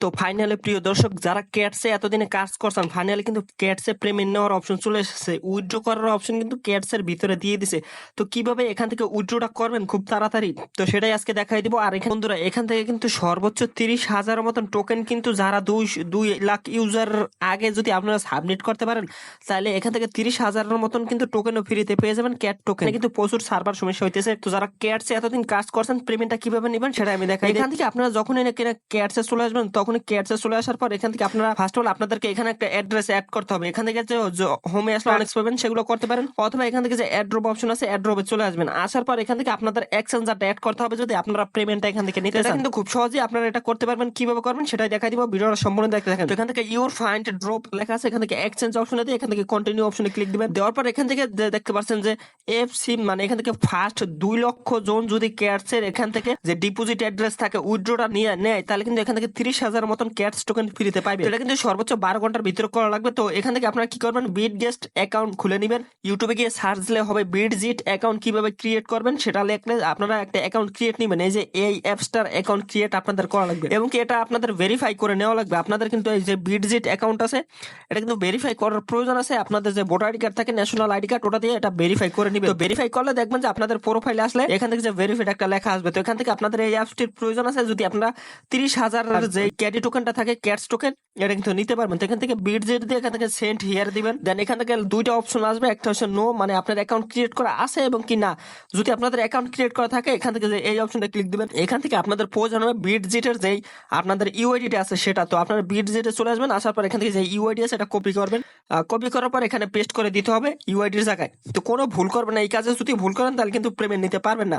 তো ফাইনালি প্রিয় দর্শক, যারা ক্যাটসে এতদিনে কাজ করছেন ফাইনালি কিন্তু ক্যাটসে পেমেন্ট নেওয়ার অপশন চলে এসেছে। উইথড্র করার অপশন কিন্তু ক্যাটসের ভিতরে দিয়ে দিছে। তো কীভাবে এখান থেকে উইথড্রটা করবেন খুব তাড়াতাড়ি? তো সেটাই আজকে দেখাই দিব। আর এখানে বন্ধুরা, এখান থেকে কিন্তু সর্বোচ্চ তিরিশ হাজারের মতন টোকেন কিন্তু যারা দুই দুই লাখ ইউজার আগে যদি আপনারা সাবমিট করতে পারেন, তাহলে এখান থেকে তিরিশ হাজারের মতন কিন্তু টোকেনও ফ্রিতে পেয়ে যাবেন ক্যাট টোকেন কিন্তু প্রচুর সার্ভার সমস্যা হইতেছে। তো যারা ক্যাটসে এতদিন কাজ করছেন পেমেন্টটা কীভাবে নেবেন সেটা আমি দেখাই এখান থেকে আপনারা যখন এনে ক্যাটসে চলে আসবেন তখন ক্যাটসে চলে আসার পর এখান থেকে আপনারা ফার্স্ট অল আপনাদেরকে এখানে একটা অ্যাড্রেস অ্যাড করতে হবে এখান থেকে যে হোমে আসলে অনেক পাবেন সেগুলো করতে পারেন অথবা এখান থেকে যে অ্যাড্রপ অপশন আছে অ্যাড্রপে চলে আসবেন আসার পর এখান থেকে আপনাদের এক্সচেঞ্জারটা অ্যাড করতে হবে যদি আপনারা পেমেন্টটা এখান থেকে নিতে চান কিন্তু খুব সহজেই আপনারা এটা করতে পারবেন কীভাবে করবেন সেটাই দেখাই দিব ভিডিওটা সম্পূর্ণ দেখতে তো এখান থেকে ইউর ফাইন্ড ড্রপ লেখা আছে এখান থেকে এক্সচেঞ্জ অপশনে দিয়ে এখান থেকে কন্টিনিউ অপশনে ক্লিক দিবেন দেওয়ার পর এখান থেকে দেখতে পাচ্ছেন যে এফ সিম মানে এখান থেকে ফার্স্ট দুই লক্ষ জন যদি ক্যাটসের এখান থেকে যে ডিপোজিট অ্যাড্রেস থাকে উইথড্রটা নিয়ে নেয় তাহলে কিন্তু এখান থেকে তিরিশ হাজার মতন ক্যাটস টোকেন ফ্রিতে পাইবে এটা কিন্তু সর্বোচ্চ বারো ঘণ্টার ভিতরে করা লাগবে। তো এখান থেকে আপনারা কি করবেন? বিট গেস্ট অ্যাকাউন্ট খুলে নেবেন। ইউটিউবে গিয়ে সার্চ দিলে হবে বিট জিট অ্যাকাউন্ট কীভাবে ক্রিয়েট করবেন সেটা লিখলে আপনারা একটা অ্যাকাউন্ট ক্রিয়েট নেবেন। এই যে এই অ্যাপসটার অ্যাকাউন্ট ক্রিয়েট আপনাদের করা লাগবে। এবং কি এটা আপনাদের ভেরিফাই করে নেওয়া লাগবে। আপনাদের কিন্তু এই যে বিটজিট অ্যাকাউন্ট আছে, এটা কিন্তু ভেরিফাই করার প্রয়োজন আছে। আপনাদের যে ভোটার আইডি কার্ড থাকে ন্যাশনাল আইডি কার্ড ওটা দিয়ে এটা ভেরিফাই করে নিবে তো ভেরিফাই করলে দেখবেন যে আপনাদের প্রোফাইল আসলে এখান থেকে যে ভেরিফাইড একটা লেখা আসবে। তো এখান থেকে আপনাদের এই অ্যাপসটির প্রয়োজন আছে। যদি আপনারা তিরিশ হাজার যে ক্যাডি টোকেনটা থাকে ক্যাটস টোকেন এটা কিন্তু নিতে পারবেন। তো এখান থেকে বিটজেট দিয়ে এখান থেকে সেন্ট হিয়ার দিবেন। দেন এখান থেকে দুইটা অপশন আসবে। একটা হচ্ছে নো মানে আপনার অ্যাকাউন্ট ক্রিয়েট করা আছে এবং কি না। যদি আপনাদের অ্যাকাউন্ট ক্রিয়েট করা থাকে, এখান থেকে যে এই অপশনটা ক্লিক দিবেন, এখান থেকে আপনাদের প্রয়োজন হবে বিটজিটের যেই আপনাদের ইউআইডিটা আছে, সেটা। তো আপনারা বিটজিটে চলে আসবেন, আসার পর এখান থেকে যে ইউআইডি আছে, এটা কপি করবেন। কপি করার পর এখানে পেস্ট করে দিতে হবে ইউআইডির জায়গায়। তো কোনো ভুল করবেন না, এই কাজে যদি ভুল করেন, তাহলে কিন্তু পেমেন্ট নিতে পারবেন না।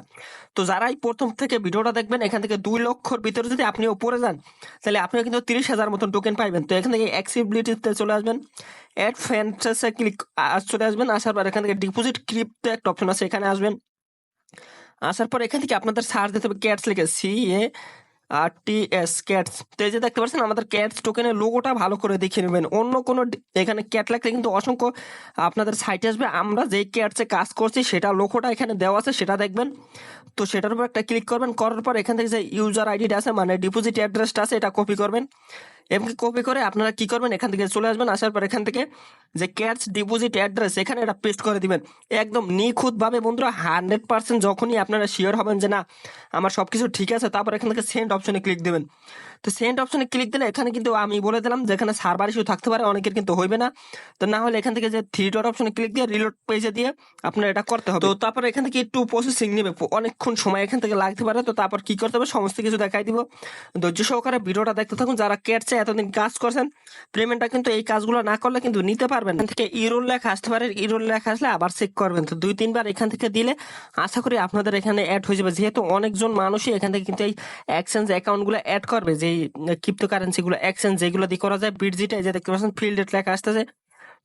তো যারাই প্রথম থেকে ভিডিওটা দেখবেন, এখান থেকে দুই লক্ষর ভিতরে যদি আপনি উপরে যান, তাহলে আপনিও কিন্তু তিরিশ হাজার মতন টোকেন পাইবেন। তো এখান থেকে অ্যাক্সিবিলিটিতে চলে আসবেন। অ্যাড ফ্যান্টাসে ক্লিক চলে আসবেন। আসার পর এখান থেকে ডিপোজিট ক্রিপ্টো একটা অপশন আছে, এখানে আসবেন। আসার পর এখান থেকে আপনাদের সার্চ দিতে হবে ক্যাটস লিখে C A R T S cats তো এই যে দেখতে পাচ্ছেন, আমাদের ক্যাটস টোকেনের লোগোটা ভালো করে দেখে নেবেন। অন্য কোনো এখানে ক্যাট লাগলে কিন্তু অসংখ্য আপনাদের সাইটে আসবে। আমরা যেই ক্যাটসে কাজ করছি, সেটা লোগোটা এখানে দেওয়া আছে, সেটা দেখবেন। তো সেটার উপর একটা ক্লিক করবেন, করার পর এখান থেকে যে ইউজার আইডিটা আছে মানে ডিপোজিট অ্যাড্রেসটা আছে, এটা কপি করবেন। এবং কপি করে আপনারা কি করবেন? এখান থেকে চলে আসবেন, আসার পর এখান থেকে যে ক্যাশ ডিপোজিট অ্যাড্রেস এখানে এটা পেস্ট করে দিবেন। একদম নিখুঁতভাবে বন্ধুরা হান্ড্রেড পার্সেন্ট যখনই আপনারা শিওর হবেন যে না, আমার সব কিছু ঠিক আছে, তারপর এখান থেকে সেন্ড অপশনে ক্লিক দেবেন। তো সেন্ড অপশনে ক্লিক দিলে এখানে কিন্তু আমি বলে দিলাম যে এখানে সার্ভার ইস্যু থাকতে পারে, অনেকের কিন্তু হইবে না। তো না হলে এখান থেকে যে থ্রি ডট অপশনে ক্লিক দিয়ে রিলোড পেজে দিয়ে আপনার এটা করতে হবে। তো তারপর এখান থেকে একটু প্রসেসিং নেবে, অনেকক্ষণ সময় এখান থেকে লাগতে পারে, তো তারপর কি করতে হবে? সমস্ত কিছু দেখাই দিব। ধৈর্য সহকারে ভিডিওটা দেখতে থাকুন, যারা কেটছে, এতদিন কাজ করছেন পেমেন্টটা কিন্তু এই কাজগুলো না করলে কিন্তু নিতে পারবেন এখান থেকে ইরোল লেখা আসতে পারে ইরোল লেখা আসলে আবার চেক করবেন। তো দুই, তিনবার এখান থেকে দিলে আশা করি আপনাদের এখানে অ্যাড হয়ে যাবে। যেহেতু অনেকজন মানুষই এখান থেকে কিন্তু এই এক্সচেঞ্জ অ্যাকাউন্টগুলো অ্যাড করবে যেই ক্রিপ্টো কারেন্সিগুলো এক্সচেঞ্জ যেগুলো দিয়ে করা যায় বিটজিটা এই যে দেখতে পাচ্ছেন ফিল্ডেড লেখা আসতেছে।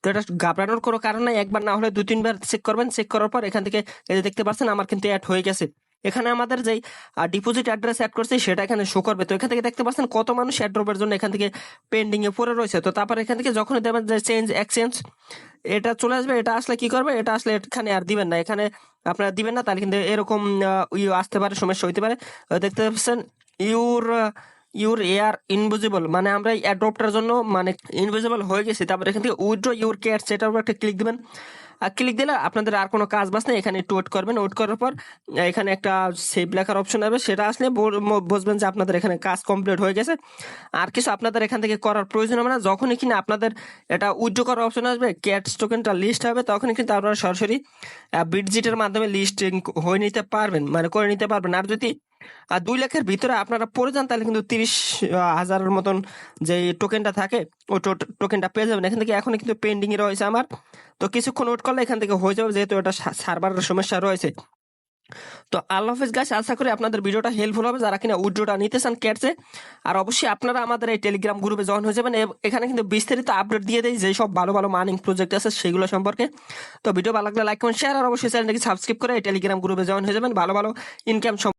তো এটা ঘাবড়ানোর কোনো কারণ নাই একবার না হলে দু তিনবার চেক করবেন চেক করার পর এখান থেকে এই যে দেখতে পাচ্ছেন আমার কিন্তু অ্যাড হয়ে গেছে। এখানে আমাদের যেই ডিপোজিট অ্যাড্রেস অ্যাড করছে সেটা এখানে শো করবে। তো এখান থেকে দেখতে পাচ্ছেন কত মানুষ অ্যাড্রপের জন্য এখান থেকে পেন্ডিং এ পড়ে রয়েছে। তো তারপর এখান থেকে যখন দেবেন যে চেঞ্জ এক্সচেঞ্জ এটা চলে আসবে এটা আসলে কি করবে এটা আসলে এখানে আর দিবেন না। এখানে আপনারা দিবেন না তাহলে কিন্তু এরকম আহ, ইয়ে আসতে পারে সমস্যা হইতে পারে। দেখতে পাচ্ছেন ইউর ইউর এয়ার ইনভিজিবল মানে আমরা এই অ্যাড্রপটার জন্য মানে ইনভিজিবল হয়ে গেছি। তারপর এখান থেকে উইথড্র ইউর কেয়ার সেটার উপর একটা ক্লিক দিবেন। আর ক্লিক দিলে আপনাদের আর কোনো কাজ বাস নেই, এখানে একটু ওয়েট করবেন। ওয়েট করার পর, এখানে একটা সেভ লেখার অপশন আসবে। সেটা আসলে বুঝবেন যে আপনাদের এখানে কাজ কমপ্লিট হয়ে গেছে। আর কিছু আপনাদের এখান থেকে করার প্রয়োজন হবে না। যখনই কিনা আপনাদের এটা উইথড্র করার অপশন আসবে ক্যাটস টোকেনটা লিস্ট হবে, তখনই কিন্তু আপনারা সরাসরি বিডজিটের মাধ্যমে লিস্টিং হয়ে নিতে পারবেন মানে করে নিতে পারবেন। আর যদি আর দুই লাখের ভিতরে আপনারা পড়ে যান, তাহলে কিন্তু তিরিশ হাজারের মতন যে টোকেনটা থাকে, ওই টোকেনটা পেয়ে যাবেন। এখান থেকে এখন কিন্তু পেন্ডিং রয়েছে আমার। তো কিছুক্ষণ ওয়েট করলে এখান থেকে হয়ে যাবে, যেহেতু এটা সার্ভারের সমস্যা রয়েছে। তো আল্লাহ হাফিজ গাছ আশা করি আপনাদের ভিডিওটা হেল্পফুল হবে। যারা কিনা উইড্রোটা নিতে চান ক্যাটসে আর অবশ্যই আপনারা আমাদের এই টেলিগ্রাম গ্রুপে জয়েন হয়ে যাবেন। এখানে কিন্তু বিস্তারিত আপডেট দিয়ে দেয় যেই সব ভালো ভালো মার্নিং প্রজেক্ট আছে, সেগুলো সম্পর্কে। তো ভিডিও ভালো লাগলে লাইক কমেন্ট শেয়ার আর অবশ্যই চ্যানেলটাকে সাবস্ক্রাইব করে এই টেলিগ্রাম গ্রুপে জয়েন হয়ে যাবেন। ভালো ভালো ইনকাম